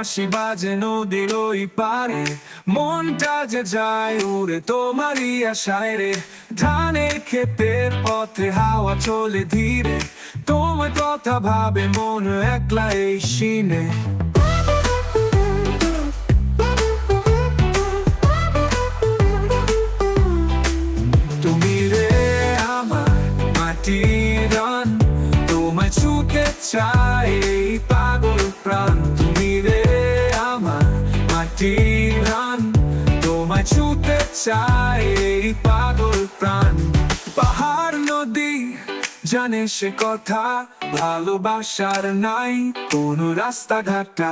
বাঁশি বাজে নদীর ওই পারে। মনটা যে যায় উড়ে তোমারই আশায় রে। ধানের ক্ষেতের পথে হাওয়া চলে ধীরে। তোমার কথা ভাবে মন একলা এই সিনে। মাটির চাই। মাটির গান তোমায় ছুতে চাই এই পাগল প্রাণ। পাহাড়, নদী, জানে সে কথা, ভালোবাসার নাই কোনো রাস্তাঘাটটা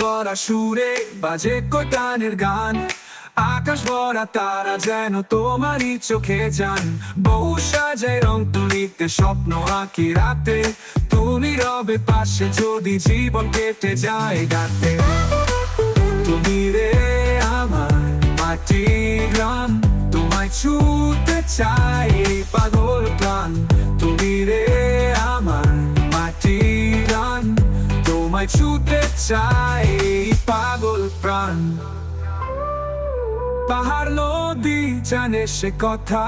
তোমার সুরে বাজে কোটানের গান। আকাশ ভরা তারা যেন তোমারই চোখে যান। বহু সাজায় রং তুলিতে স্বপ্ন আঁকি রাতে। তুমি রবে পাশে যদি জীবন কেটে যায় গাতে তুমি রে আমার মাটি গ্রাম, তোমায় ছুতে চাই পাগল তোমায় ছুতে চাই পাগল প্রাণ। পাহাড়, নদী, জানে সে কথা।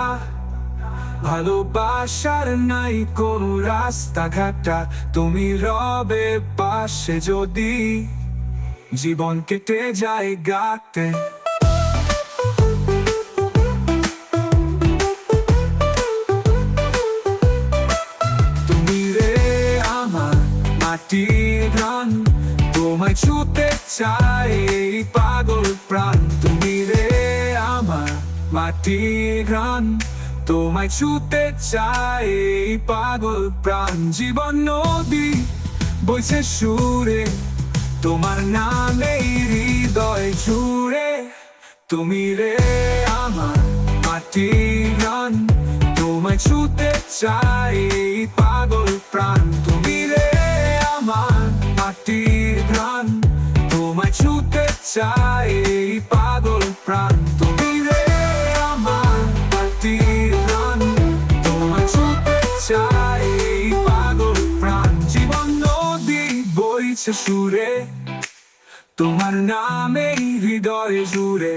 ভালোবাসার নাই কোন রাস্তাঘাটটা। তুমি রবে পাশে যদি জীবন কেটে যায় গাতে। তুমি রে আমার মাটির গান তোমায় ছুতে চাই এই পাগল প্রাণ। তুমি রে আমার তোমায় ছুতে চাই এই পাগল প্রাণ। জীবন নদী বইছে সুরে, তোমার নামে হৃদয় জুড়ে। তুমি রে আমার মাটির গান তোমায় ছুতে চাই পাগল প্রাণ। এই পাগল প্রাণ তুমি রে আমার মাটির গান তোমায় ছুতে চাই পাগল প্রাণ জীবন নদী বইছে সুরে তোমার নামে হৃদয় জুড়ে